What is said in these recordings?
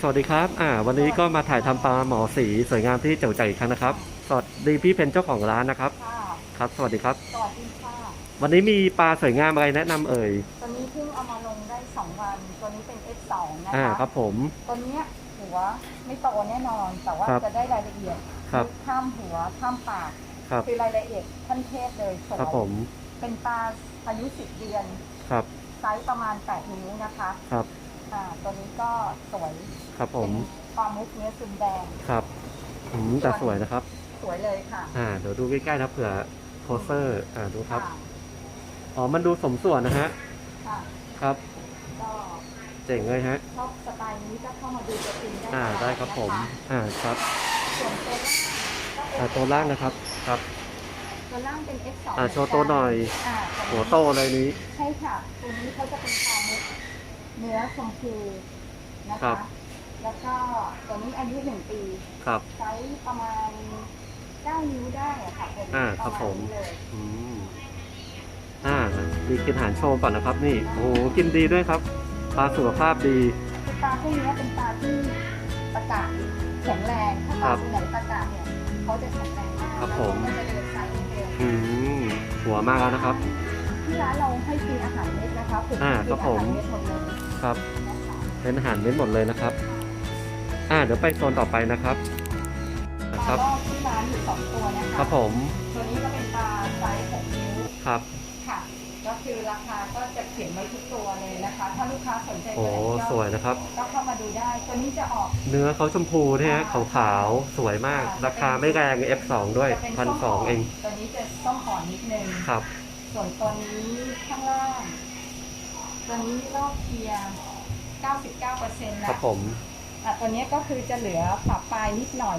สวัสดีครับอ่าวันนี้ก็มาถ่ายทำปลาหมอสีสวยงามที่เจ๋วใจอีกครั้งนะครับ สวัสดีพี่เพนเจ้าของร้านนะครับ ค่ะครับ สวัสดีครับ สวัสดีค่ะวันนี้มีปลาสวยงามอะไรแนะนำเอ่ยตัวนี้เพิ่งเอามาลงได้2วันตัวนี้เป็น F2 นะคะอ่าครับผม ตัวเนี้ยหัวไม่โตแน่นอน แต่ว่าครับจะได้รายละเอียดครับ ข้ามหัวข้ามปากครับคือรายละเอียดขั้นเทพเลยสวยครับผมเป็นปลาอายุ 10 เดือนครับไซส์ประมาณ 8 นิ้วนะคะ ครับ อ่าตัวนี้ก็สวยครับผมเป็นปลามุกเนื้อซึมแดง ครับอืมแต่สวยนะครับ สวยเลยค่ะอ่าเดี๋ยวดูใกล้ๆนะเผื่อโพสเซอร์อ่าดูครับะอ๋อ มันดูสมส่วนนะฮะ ค่ะ ครับ ก็เจ๋งเลยฮะ ชอบสไตล์นี้ก็เข้ามาดูตัวจริงได้อ่า ได้ครับผม นะคะอ่า ครับ ส่วนตัวอ่าตัวล่างนะครับ ครับ ตัวล่างเป็น F2 อ่าโชว์ตัวหน่อย อ่าหัวโตเลยนี้ ใช่ค่ะ ตัวนี้เขาจะเป็นปลามุก เนื้อชมพูนะครัคะ บ แล้วก็ตัวนี้อายุหนึ่งปี ครับ ไซส์ประมาณ9นิ้วได้อะค่ะตัวนี้อ่าครับปะาณผมนี้เลยอืมอ่ามีกินอาหารโชว์ก่อนนะครับ นี่ โอ้โห กินดีด้วยครับ ปลาสุขภาพดีปลาพวกนี้เป็นปลาที่ประกาศแข็งแรงถ้าปครัลาบตัวไหนประกาศเนี่ยเขาจะแข็งแรงมากครับแล้วผมเขาจะเดินสายเร็วอืม หัวมากแล้วนะครับ ที่ร้านเราให้กินอาหารเม็ดนะคะฝึกอ่ากินครับอาผมหารเม็ดหมดเลยครับ นะคะเป็นอาหารเม็ดหมดเลยนะครับ อ่าเดี๋ยวไปโซนต่อไปนะครับปนะลาครับลอกที่ร้านอยู่สองตัวนะคะครับผมตัวนี้ก็เป็นปลาไซส์6นิ้วครับค่ะ ก็คือราคาก็จะเขียนไว้ทุกตัวเลยนะคะ ถ้าลูกค้าสนใจโอ้ตัวไหนก็สวยนะครับ ก็เข้ามาดูได้ ตัวนี้จะออก เนื้อเขาชมพูเนี่ยฮะขาวๆสวยมาก ราคาไม่แรง F2 ด้วยจะเป็นพันส้มสองอ่อนเอง ตัวนี้จะส้มอ่อนนิดนึงครับ ส่วนตัวนี้ข้างล่าง ตัวนี้รอบเทียร์99%นะครับผม อะตัวนี้ก็คือจะเหลือปรับปลายนิดหน่อย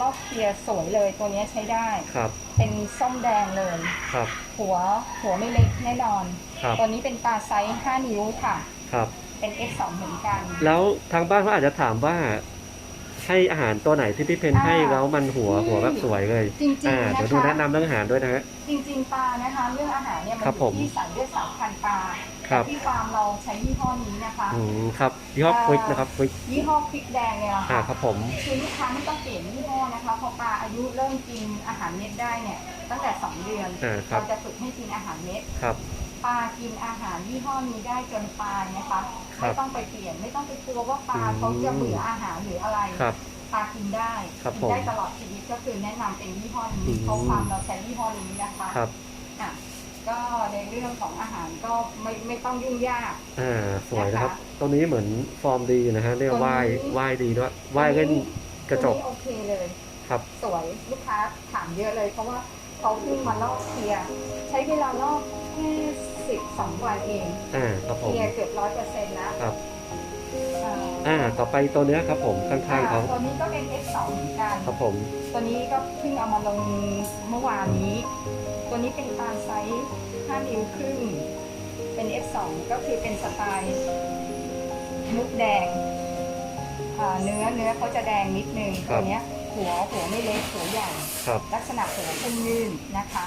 รอบเทียร์สวยเลยตัวนี้ใช้ได้ ครับ เป็นส้มแดงเลย ครับ หัวหัวไม่เล็กแน่นอน ครับ ตัวนี้เป็นปลาไซส์ 5 นิ้วค่ะ ครับ เป็น F2 เหมือนกัน แล้วทางบ้านเขาอาจจะถามว่า ให้อาหารตัวไหนที่พี่เพนอ่าให้แล้วมันหัวหัวแบบสวยเลยจริงอ่าๆเดี๋นะยวดูคะแนะนำเรื่องอาหารด้วยนะฮะ จริงๆ ปลานะคะ เรื่องอาหารเนี่ยมันครับอผม ยู่ที่สายเลือดสายพันธุ์ปลา ครับแต่ที่ฟาร์มเราใช้ยี่ห้อนี้นะคะอืมครับยี่ห้อควิกนะครับควิกยี่ห้อพริกแดงเนี่ยอ่าค่ะครับผมคือลูกค้าไม่ต้องเปลี่ยนยี่ห้อนะคะพอปลาอายุเริ่มกินอาหารเม็ดได้เนี่ยตั้งแต่ 2 เดือนอ่าครับเราจะฝึกให้กินอาหารเม็ดครับปลากินอาหารยี่ห้อนี้ได้จนปลายนะคะครับไม่ต้องไปเปลี่ยนไม่ต้องไปกลัวว่าปลาอืมเขาจะเบื่ออาหารหรืออะไรครับปลากินได้ครับกิผมได้ตลอดชีวิตก็คือแนะนำเป็นยี่ห้ออืนี้มเพราะความเราใช้ยี่ห้อนี้นะคะครับอะ ก็ในเรื่องของอาหารก็ไม่ไม่ต้องยุ่งยาก อ่าสวยนะครับนะคะตัวนี้เหมือนฟอร์มดีนะฮะเรียกตัวนี้ว่ายว่ายดีด้วยว่ายเล่นกระจกตัวนี้โอเคเลยครับสวยลูกค้าถามเยอะเลย เพราะว่าเขาเพิ่งมาลอกเคลียร์ใช้เวลาลอกแค่สิบสองวันเองอ่าครับเคผมลียร์เกือบร้อยเปอร์เซ็นต์แล้วครับ อ่าอ่า ต่อไปตัวเนี้ยครับผมข้างๆเขาตัวนี้ก็เป็น F2 เหมือนกันครับผม ตัวนี้ก็เพิ่งเอามาลงเมื่อวานนี้ ตัวนี้เป็นปลาไซส์5นิ้วครึ่ง เป็น F2 ก็คือเป็นสไตล์มุกแดงอ่าเนื้อเนื้อเขาจะแดงนิดนึงครับตัวเนี้ยหัวหัวไม่เล็กหัวใหญ่ครับลักษณะหัวพุ่งยื่นนะคะ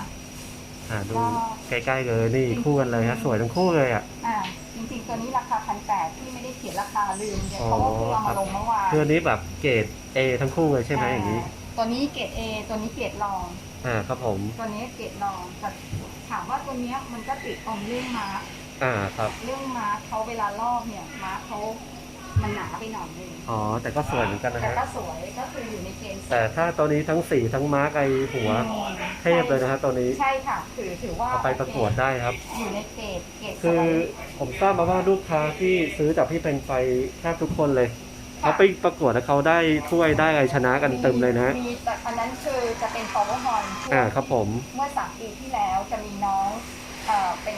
อ่าดูก็ใกล้ๆเลยนี่คู่กันเลยฮะสวยทั้งคู่เลยอะอ่าจริงๆ ตัวนี้ราคาพันแปดที่ไม่ได้เขียนราคาลืมเนี่ยอ๋อเพราะว่าเพิ่งเอามาลงเมื่อวานคืออันนี้แบบเกรด A ทั้งคู่เลยใช่ไหมอย่างนี้ ตัวนี้เกรด A ตัวนี้เกรดรอง อ่าครับผม ตัวนี้เกรดรองแต่ถามว่าตัวเนี้ยมันก็ติดตรงเรื่องมาร์คอ่าครับ เรื่องมาร์คเขาเวลาลอกเนี่ยมาร์คเขา มันหนาไปหน่อยนึงอ๋อ แต่ก็สวยเหมือนกันนะแต่ฮะ ก็สวยก็คืออยู่ในเกณฑ์แต่ถ้าตัวนี้ทั้งสีทั้งม้าไอหัวเทพเลยนะฮะตัวนี้ใช่ค่ะถือถือว่าเอาไปประกวดได้ครับ อยู่ในเกรดเกรดสคือวยผมทราบมาว่าลูกค้าที่ซื้อจากพี่เป็นไฟแทบทุกคนเลยเขาไปประกวดแล้วเขาได้ถ้วยได้อะไรชนะกันเต็มเลยนะฮะมีแต่อันนั้นคือจะเป็น power horn ช่วอ่าครับผม เมื่อสามปีที่แล้วจะมีน้องเอ่อเป็น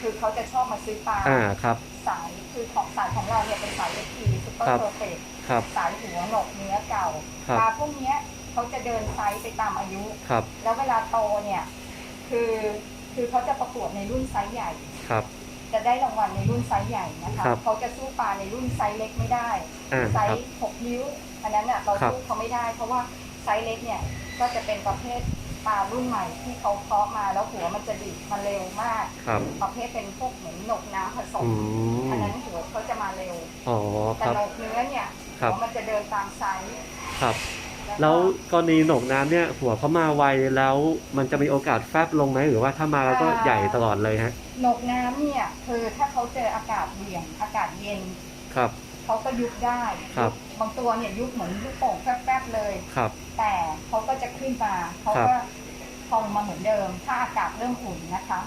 คือเขาจะชอบมาซื้อปลาอ่าครับ สายคือของสายของเราเนี่ยเป็นสายเอทีซุปเปอครัร์บเพอร์เฟกครับสายหัวหนกเนื้อเก่าครับปลาพวกเนี้ยเขาจะเดินไซส์ไปตามอายุครับแล้วเวลาโตเนี่ย คือคือเขาจะประกวดในรุ่นไซส์ใหญ่ครับจะได้รางวัลในรุ่นไซส์ใหญ่นะคะครับเขาจะสู้ปลาในรุ่นไซส์เล็กไม่ได้อ่าไซครับส์หกนิ้ว อันนั้นน่ะเราครับสู้เขาไม่ได้ เพราะว่าไซส์เล็กเนี่ยก็จะเป็นประเภท ปลารุ่นใหม่ที่เขาเพาะมาแล้วหัวมันจะดิบมันเร็วมาก ครับ ประเภทเป็นพวกเหมือนหนกน้ำผสอืม อันมนั้นหัวเขาจะมาเร็วอ๋อแต่ครับ หนกเนื้อเนี่ยคครับ หัวมันจะเดินตามไซส์ครับก็แล้วกรณีหนกน้ำเนี่ย หัวเขามาไวแล้วมันจะมีโอกาสแฟบลงไหมหรือว่าถ้ามาก็ใหญ่ตลอดเลยฮะ หนกน้ำเนี่ยคือถ้าเขาเจออากาศเหวี่ยงอากาศเย็น ครับ เขาก็ยุบได้ครับ บางตัวเนี่ยยุบเหมือนลูกโป่งแฟบๆเลย ครับ แต่เขาก็จะขึ้นมาเขาครับก็พองมาเหมือนเดิม ถ้าอากาศเริ่มอุ่นนะคะครับ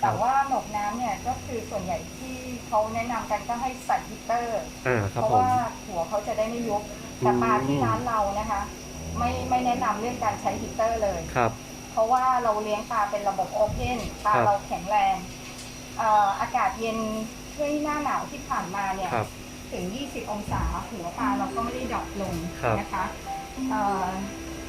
แต่ว่าหนกน้ำเนี่ยก็คือส่วนใหญ่ที่เขาแนะนำกันก็ให้ใส่ฮีตเตอร์อ่าครับเพราะผมว่าหัวเขาจะได้ไม่ยุบแต่ปลาที่ร้านเรานะคะ ไม่ไม่แนะนำเรื่องการใช้ฮีตเตอร์เลยครับ เพราะว่าเราเลี้ยงปลาเป็นระบบโอเพนปลาครับเราแข็งแรงเอ่ออากาศเย็นช่วงหน้าหนาวที่ผ่านมาเนี่ยครับ ถึง 20 องศา หัวปลาเราก็ไม่ได้ดรอปลงครับนะคะเอ่อ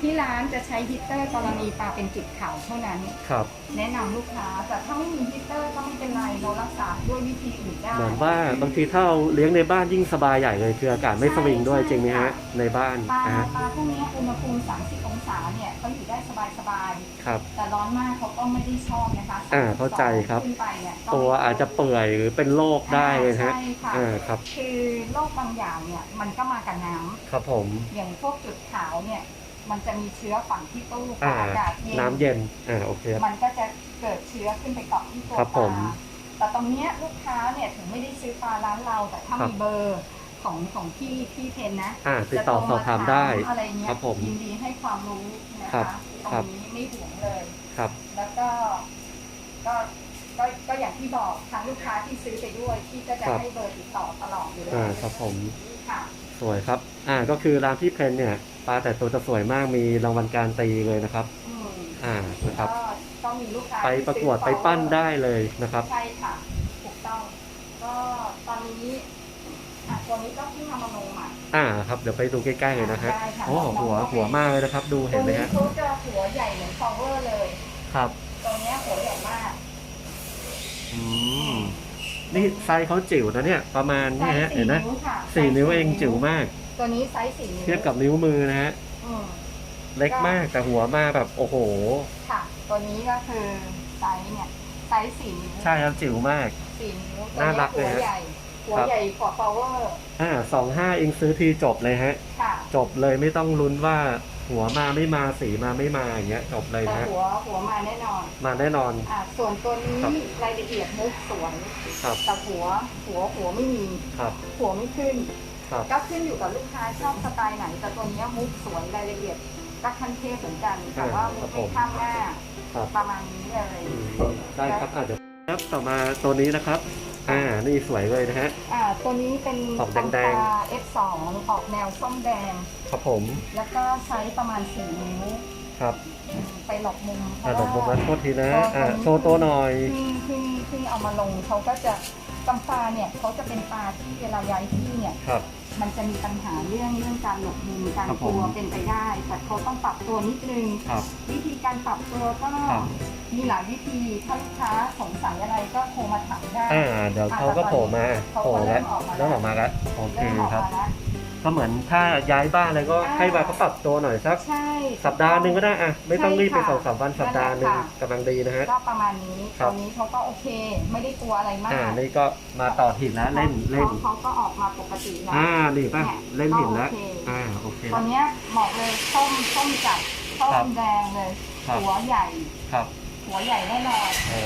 ที่ร้านจะใช้ฮีตเตอร์กรณีปลาเป็นจุดขาวเท่านั้น ครับ แนะนำลูกค้าแต่ถ้าไม่มีฮีตเตอร์ก็ไม่เป็นไรเรารักษาด้วยวิธีอื่นได้ เหมือนว่าบางทีถ้าเราเลี้ยงในบ้านยิ่งสบายใหญ่เลยคืออากาศไม่สวิงด้วยใช่จริงไหมค่ะฮะในบ้านปลานะฮะปลาพวกนี้อุณหภูมิ 30 องศาเนี่ยเขาอยู่ได้สบายครับ ๆแต่ร้อนมากเขาก็ไม่ได้ชอบนะคะอ่าเข้าใจครับ ขึ้นไปเนี่ยก็ตัวอาจจะเปื่อยหรือเป็นโรคได้เลยฮะใช่ค่ะอ่าครับ คือโรคบางอย่างเนี่ยมันก็มากับน้ำ ครับผม อย่างพวกจุดขาวเนี่ย มันจะมีเชื้อฝังที่ตู้อ่า อากาศเย็นน้ำเย็น อ่า โอเคครับ มันก็จะเกิดเชื้อขึ้นไปเกาะที่ตัวครับปผลามแต่ตรงเนี้ยลูกค้าเนี่ยถึงไม่ได้ซื้อปลาร้านเราแต่ถ้าครับ มีเบอร์ของของพี่พี่เพนนะ อ่า ติดต่อจะโทสอบถามได้อะไรเงี้ยครับผมยินดีให้ความรู้นะครัคะบตรครับงนี้ไม่ห่วงเลย ครับ แล้วก็ก็ก็ก็อย่างที่บอกทางลูกค้าที่ซื้อไปด้วยที่ก็จะครับ ให้เบอร์ติดต่อตลอดอยู่แล้วอ่า ครับผม ค่ะ สวยครับ อ่า ก็คือร้านพี่เพนเนี่ย ปลาแต่ตัวจะสวยมากมีรางวัลการตีเลยนะครับ อืมอ่านะครับ ก็ต้องมีลูกค้าไปที่ประกวดซื้อไปปั้นได้เลยนะครับ ใช่ค่ะถูกต้อง ก็ตอนนี้อะตัวนี้ก็เพิ่งทำมาลงใหม่อ่าครับเดี๋ยวไปดูใกล้ๆเลยนะฮะได้ค่ะโอ้หัวหัวมากเลยนะครับ ดูตัเห็วนไหมนี้ฮะเขาจะหัวใหญ่เหมือนฟอเวอร์เลย ครับตัวเนี้ยหัวใหญ่มากอืมนี่ไซส์เขาจิ๋วนะเนี่ย ประมาณไซนี่ส์ฮะสี่เห็นไหมนิ้วค่ะสี่นิ้วเองไซส์จิ๋วมาก ตัวนี้ไซส์สี่นิ้วเทียบกับนิ้วมือนะฮะอืมเล็กมากแต่หัวมาแบบโอ้โห ค่ะ ตัวนี้ก็คือไซส์เนี่ยไซส์สี่นิ้วใช่ครับจิ๋วมาก สี่นิ้วน่ารักตัวเลยนี้ฮะหัวใหญ่หัวครับใหญ่กว่าฟอเวอร์อ่าสองห้าเองซื้อทีจบเลยฮะ ค่ะจบเลยไม่ต้องลุ้นว่าหัวมาไม่มาสีมาไม่มาอย่างเงี้ยจบเลยแต่นะฮะหัวหัวมาแน่นอน มาแน่นอน อ่าส่วนตัวนี้ครับ รายละเอียดมุกสวยครับแต่หัวหัวหัวไม่มี ครับ หัวไม่ขึ้น ครับก็ขึ้นอยู่กับลูกค้าชอบสไตล์ไหนแต่ตัวเนี้ยมุกสวยรายละเอียดก็ขั้นเทพเหมือนกันแต่ว่ามุกไม่ข้ามหน้าครับ ประมาณนี้เลยอืมได้ครับอาจจะครับต่อมาตัวนี้นะครับ อ่า นี่สวยเลยนะฮะ อ่าตัวนี้เป็นออกแดงๆตำปลา F2 ออกแนวส้มแดง ครับผม แล้วก็ใช้ประมาณ4นิ้วครับอืมไปหลบมุมเพอ่าราะดอกว่าบัวโทษทีนะก็อ่าตรงนี้โชว์ตัวหน่อยที่ที่ที่เอามาลงเขาก็จะตำปลาเนี่ยเขาจะเป็นปลาที่เวลาย้ายที่เนี่ยครับ มันจะมีปัญหาเรื่องเรื่องการหลบมุมการครับกผมลัวเป็นไปได้ แต่เขาต้องปรับตัวนิดนึง ครับวิธีการปรับตัวก็ครับมีหลายวิธีถ้าลูกค้าสงสัยอะไรก็โทรมาถามได้ อ่าเดี๋ยวเขาก็โผล่มาเขาโผล่ก็เริ่แล้วมออกมาแล้วเริ่มออกมาแล้วโอเคเริ่มออกครับ มาแล้ว ก็เหมือนถ้าย้ายบ้านอะไรก็อ่า ให้มาเขาปรับตัวหน่อยสักใช่ สัปดาห์หนึ่งก็ได้อะไม่ต้องรีบไปใช่ค่ะสองสามวันสัปดาห์หนึ่งนั่นแหละค่ะ กำลังดีนะฮะ ก็ประมาณนี้ครัตบอนนี้เขาก็โอเค ไม่ได้กลัวอะไรมากอ่านี่ก็มาต่อหินแล้วเล่นเล่น ขาเขาก็ออกมาปกติแล้ว อ่านี่ป่ะเนี่ยเล่นหินแล้วก็โอเคอ่าโอเค ตอนเนี้ยเหมาะเลยส้มส้มจัดส้ครับมแดงเลย ครับ หัวใหญ่ ครับ หัวใหญ่แน่นอนอ๋อ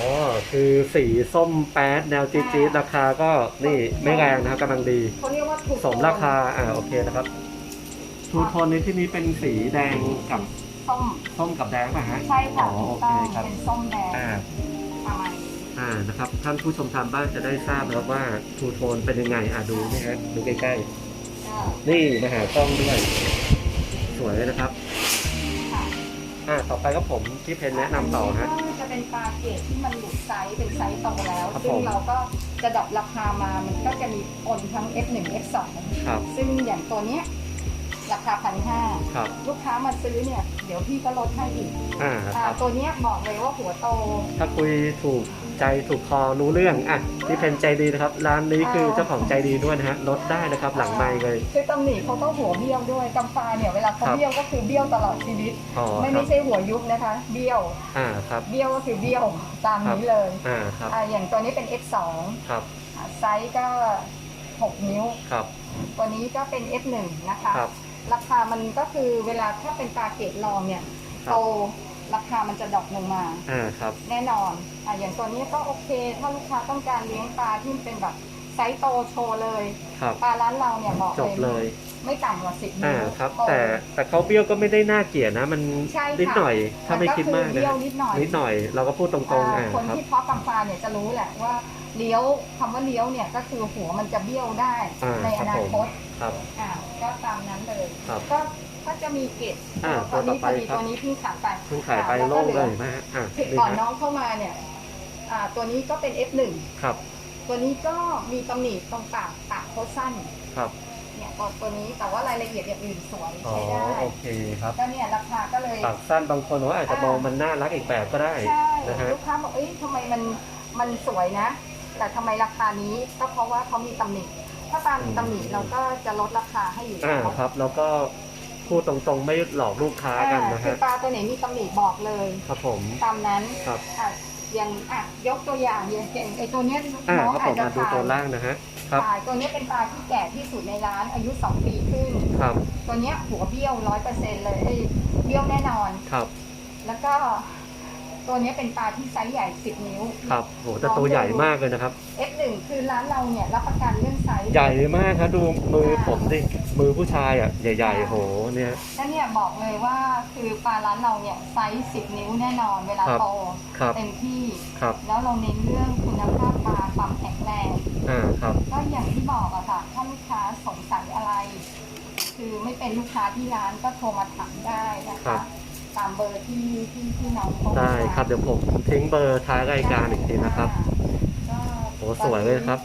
คือสีส้มแป๊ดแนวจี๊ดๆราคาก็นี่ไม่แรงนะครับกำลังดีเขาเรียกว่าถูกสมราคาอ่าโอเคนะครับทูโทนในที่นี้เป็นสีแดงกับส้มส้มกับแดงป่ะฮะ ใช่ค่ะอ๋อถูโอกเคต้องครับ เป็นส้มแดงอ่าประมาณนี้อ่านะครับท่านผู้ชมทางบ้านจะได้ทราบนะครับว่าทูโทนเป็นยังไงอ่าดูนี่ฮะดูใกล้ก็ๆนี่มาหากล้องด้วย สวยเลยนะครับค่ะ อ่าต่อไปก็ผมที่เพนแนะนำต่อฮะนนี้ก็จะเป็นปลาเกตที่มันหลุดไซส์เป็นไซส์โตแล้ว ครับซึ่ผงมเราก็จะดรอปราคามามันก็จะมีปนทั้ง F1 F2 ครับซึ่งอย่างตัวเนี้ยราคาพันห้าครับลูกค้ามาซื้อเนี่ย เดี๋ยวพี่ก็ลดให้อีกอ่าอ่าครับ ตัวเนี้ยบอกเลยว่าหัวโตถ้าคุยถูก ใจถูกคอรู้เรื่องอะที่เพนใจดีนะครับ ร้านนี้คือเจ้าของใจดีด้วยนะฮะลดได้นะครับหลังไมค์เลย คือตำหนิเขาก็หัวเบี้ยวด้วยกำปลาเนี่ยเวลาเขาครับเบี้ยวก็คือเบี้ยวตลอดชีวิต อ๋อไม่ครัไม่บใช่หัวยุบนะคะ เบี้ยวอ่าครับ เบี้ยวก็คือเบี้ยวตามนี้เลยอ่าครับอ่าอย่างตัวนี้เป็น F2 ครับอ่าไซส์ก็ 6 นิ้ว ครับตัวนี้ก็เป็น F1 นะคะ ครับ ราคามันก็คือเวลาถ้าเป็นปลาเกรดรองเนี่ยครับ โต ราคามันจะดรอปลงมา อ่าครับ แน่นอนอะอย่างตัวนี้ก็โอเค ถ้าลูกค้าต้องการเลี้ยงปลาที่เป็นแบบไซส์โตโชว์เลย ครับ ปลาร้านเราเนี่ยบอกจบเลย ไม่ต่ำกว่าสิบอ่านิ้วครับ โต แต่แต่เขาเบี้ยวก็ไม่ได้น่าเกลียดนะ มันใช่ค่ะนิดหน่อย ถ้าไม่คิดมากนนะเลี้ยวนิดหน่อย นิดหน่อย เราก็พูดตรงๆอ่าอ่าคนครับ ที่เพาะกำปลาเนี่ยจะรู้แหละว่าเลี้ยวคำว่าเลี้ยวเนี่ยก็คือหัวมันจะเบี้ยวได้อ่าในครัอบนาผมคตครับ อ่าก็ตามนั้นเลย ครับ ก็ ถ้าจะมีเกตอ่าตัวนี้ตัวต่อไปพอดีครับ ตัวนี้เพิ่งขายไปเพิ่งขายไปอ่โล่งแวเลก็ยหอนะฮะอะคือนี่ก่อนฮะน้องเข้ามาเนี่ยอ่าตัวนี้ก็เป็น F1 ครับ ตัวนี้ก็มีตำหนิตรงปากปากเขาสั้นครับเนี่ยตัวตัวนี้แต่ว่ารายละเอียดอย่างอื่นสวยอ๋อใช้ได้โอเคครับก็เนี่ยราคาก็เลยปากสั้นบางคนว่าอาจจะมองมันน่ารักอีกแบบก็ได้ใช่นะฮะลูกค้าบอกเอ้ยทำไมมันมันสวยนะ แต่ทำไมราคานี้ก็เพราะว่าเขามีตำหนิถ้าตามมีตำหนิเราก็จะลดราคาให้อยู่อ่าแล้วครับ แล้วก็ พูดตรงๆไม่หลอกลูกค้ากันอ่านะคือฮะปลาตัวไหนมีตำหนิบอกเลยครับผม ตามนั้นครับ อะอย่างอะยกตัวอย่างอย่างอย่างไอตัวเนี้ยอ่าน้องครับผอาจมจะมาดูขายตัวล่างนะฮะ ครับ ขายตัวเนี้ยเป็นปลาที่แก่ที่สุดในร้านอายุ2ปีครึ่งครับ ตัวเนี้ยหัวเบี้ยวร้อยเปอร์เซ็นต์เลยเอ้ยเบี้ยวแน่นอน ครับ แล้วก็ตัวเนี้ยเป็นปลาที่ไซส์ใหญ่10นิ้ว ครับโหแต่ตัวใหญ่มากเลยนะครับ F1 คือร้านเราเนี่ยรับประกันเรื่องไซส์ ใหญ่มากครับดูมือผมดิ มือผู้ชายอะใหญ่ ๆ โหเนี่ย แล้วเนี่ยบอกเลยว่าคือปลาร้านเราเนี่ยไซส์10นิ้วแน่นอนเวลาครับโตครับเต็มที่ ครับ แล้วเราเน้นเรื่องคุณภาพปลาความแข็งแรงอ่าครับ ก็อย่างที่บอกอะค่ะถ้าลูกค้าสงสัยอะไร คือไม่เป็นลูกค้าที่ร้านก็โทรมาถามได้นะครัคะ บ ตามเบอร์ที่ที่ที่น้องเขาได้ครับเดี๋ยวผมทิ้งเบอร์ท้ายรายการอีกทีนะครับก็โหสวยเลยครับ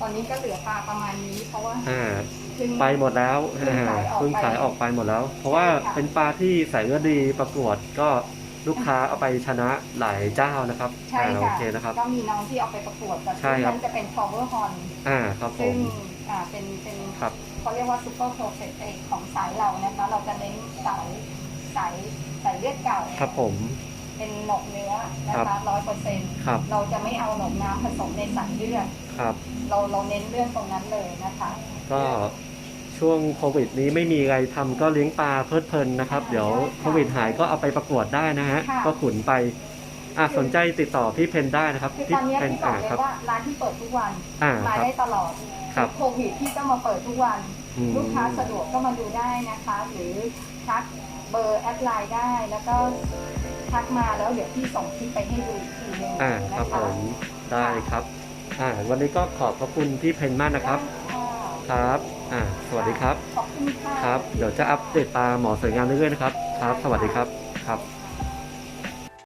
ตอนนี้ก็เหลือปลาประมาณนี้เพราะว่า อ่าเพิ่ง ไปหมดแล้วเพิ่งอ่าขายออกไปเพิ่งขายออกไปหมดแล้ว เพราะว่าใช่ค่ะเป็นปลาที่ใส่เลือดดีประกวดก็ลูกค้าเอาไปชนะหลายเจ้านะครับใช่อ่าโอค่ะเคนะครับก็มีน้องที่เอาไปประกวดแต่ใช่ชุดครับนั้นจะเป็น power horn อ่าครับผซึ่งมอ่าเป็นเป็นครับเขาเรียกว่า super process เอกของสายเรานะคะ เราจะเน้นสายสายสายเลือดเก่าครับผมเป็นหนกเนื้อนะครัคะบร้อยเปอร์เซ็นต์ครับเราจะไม่เอาหนกน้ำผสมในสายเลือดครับ เราเราเน้นเรื่องตรงนั้นเลยนะคะ ก็ ช่วงโควิดนี้ไม่มีอะไรทำก็เลี้ยงปลาเพลิดเพลินนะครับ เดี๋ยวโควิดหายก็เอาไปประกวดได้นะฮะค่ะ ก็ขุนไปอะสนใจติดต่อพี่เพนได้นะครับคือพี่ตอนเนี้ยเพนที่บออ่ากเลยครับว่าร้านที่เปิดทุกวันอ่ามาครับได้ตลอดครับ โควิดที่ต้องมาเปิดทุกวัน อืม ลูกค้าสะดวกก็มาดูได้นะคะ หรือทักเบอร์แอดไลน์ได้แล้วก็ทักมาแล้วเดี๋ยวพี่ส่งคลิปไปให้ดูอีกทีหนึงอ่านะคคะรับผมได้ครับ อ่า วันนี้ก็ขอบพระคุณพี่เพนมากนะครับ ได้ค่ะ ครับ อ่าสวัสดีครับ ขอบคุณค่ะ ครับ เดี๋ยวจะอัปเดตปลาหมอสวยงามเรื่อยๆนะครับ ครับ สวัสดีครับ ครับ